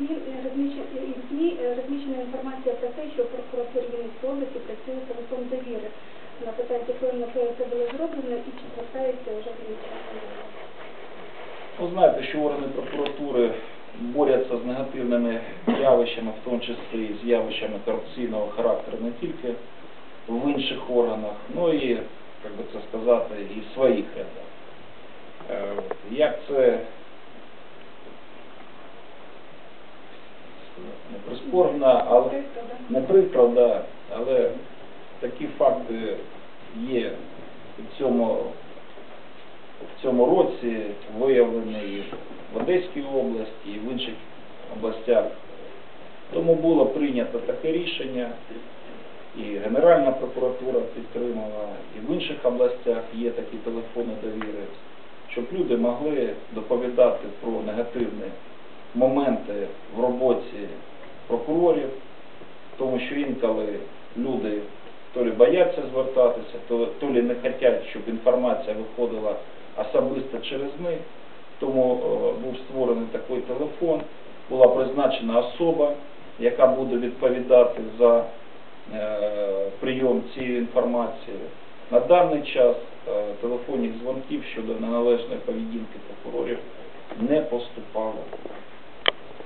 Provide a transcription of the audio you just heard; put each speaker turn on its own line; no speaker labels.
Е, і СМІ е, розміщена інформація про те, що в прокуратурі Вінницької області працює телефон довіри. На питання, чи правильно це було зроблено і чи звертається вже.
Ви знаєте, що органи прокуратури борються з негативними явищами, в тому числі з явищами корупційного характеру не тільки в інших органах, ну і, як би це сказати, і в своїх рядах. Е, Як це приспорно, але не прикро, да, але такі факти є в цьому, в цьому році виявлені і в Одеській області, і в інших областях. Тому було прийнято таке рішення, і Генеральна прокуратура підтримала, і в інших областях є такі телефони довіри, щоб люди могли доповідати про негативні моменти в роботі прокурорів, тому що інколи люди то ли бояться звертатися, то, то ли не хочуть, щоб інформація виходила особисто через них. Тому е, був створений такий телефон, була призначена особа, яка буде відповідати за е, прийом цієї інформації. На даний час е, телефонних дзвонків щодо неналежної поведінки прокурорів не поступало.